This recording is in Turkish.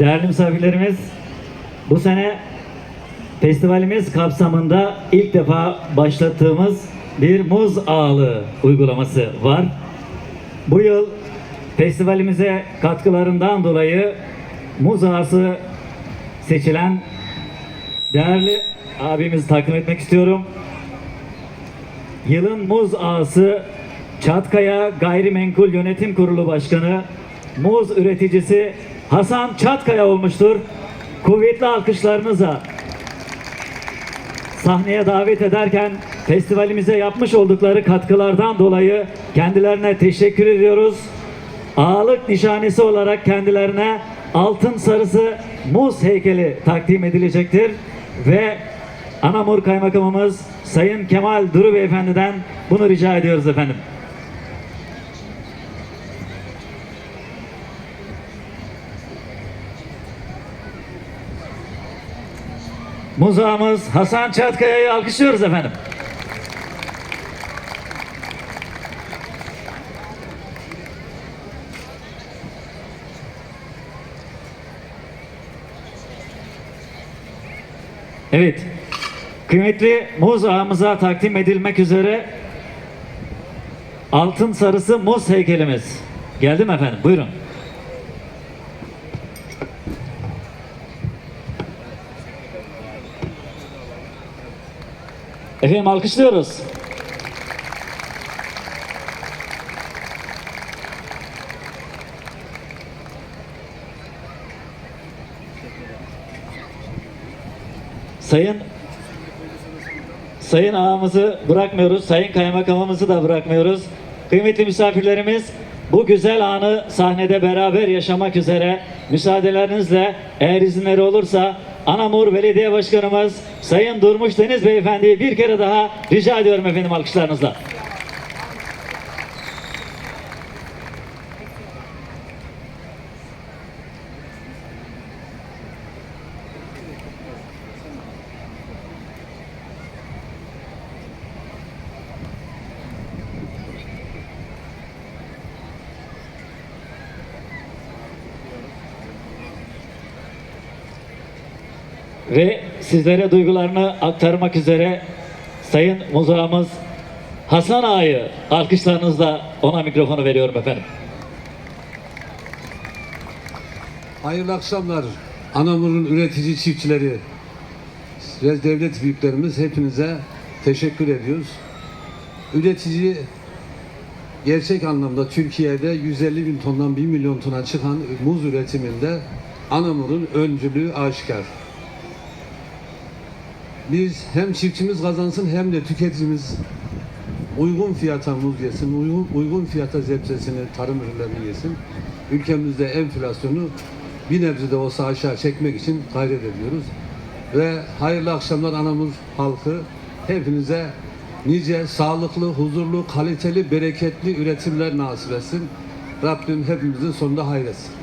Değerli misafirlerimiz, bu sene festivalimiz kapsamında ilk defa başlattığımız bir muz ağalığı uygulaması var. Bu yıl festivalimize katkılarından dolayı muz ağası seçilen değerli abimizi takdim etmek istiyorum. Yılın muz ağası Çatkaya Gayrimenkul Yönetim Kurulu Başkanı muz üreticisi Hasan Çatkaya olmuştur. Kuvvetli alkışlarınıza sahneye davet ederken festivalimize yapmış oldukları katkılardan dolayı kendilerine teşekkür ediyoruz. Ağalık nişanesi olarak kendilerine altın sarısı muz heykeli takdim edilecektir ve Anamur Kaymakamımız Sayın Kemal Duru Beyefendi'den bunu rica ediyoruz efendim. Muzağımız Hasan Çatkaya'yı alkışlıyoruz efendim. Evet. Kıymetli muz ağamıza takdim edilmek üzere altın sarısı muz heykelimiz. Geldi mi efendim? Buyurun. Efendim alkışlıyoruz. Sayın Sayın ağamızı bırakmıyoruz, sayın kaymakamımızı da bırakmıyoruz. Kıymetli misafirlerimiz bu güzel anı sahnede beraber yaşamak üzere müsaadelerinizle eğer izinleri olursa Anamur Belediye Başkanımız Sayın Durmuş Deniz Beyefendi'yi bir kere daha rica ediyorum efendim alkışlarınızla. Ve sizlere duygularını aktarmak üzere Sayın Muzağımız Hasan Ağa'yı alkışlarınızla ona mikrofonu veriyorum efendim. Hayırlı akşamlar. Anamur'un üretici çiftçileri ve devlet büyüklerimiz hepinize teşekkür ediyoruz. Üretici gerçek anlamda Türkiye'de 150 bin tondan 1 milyon tona çıkan muz üretiminde Anamur'un öncülüğü aşikar. Biz hem çiftçimiz kazansın hem de tüketicimiz uygun fiyata muz yesin, uygun, uygun fiyata zebzesini, tarım ürünlerini yesin. Ülkemizde enflasyonu bir nebze de olsa aşağı çekmek için gayret ediyoruz. Ve hayırlı akşamlar Anamur halkı. Hepinize nice sağlıklı, huzurlu, kaliteli, bereketli üretimler nasip etsin. Rabbim hepimizin sonunda hayretsin.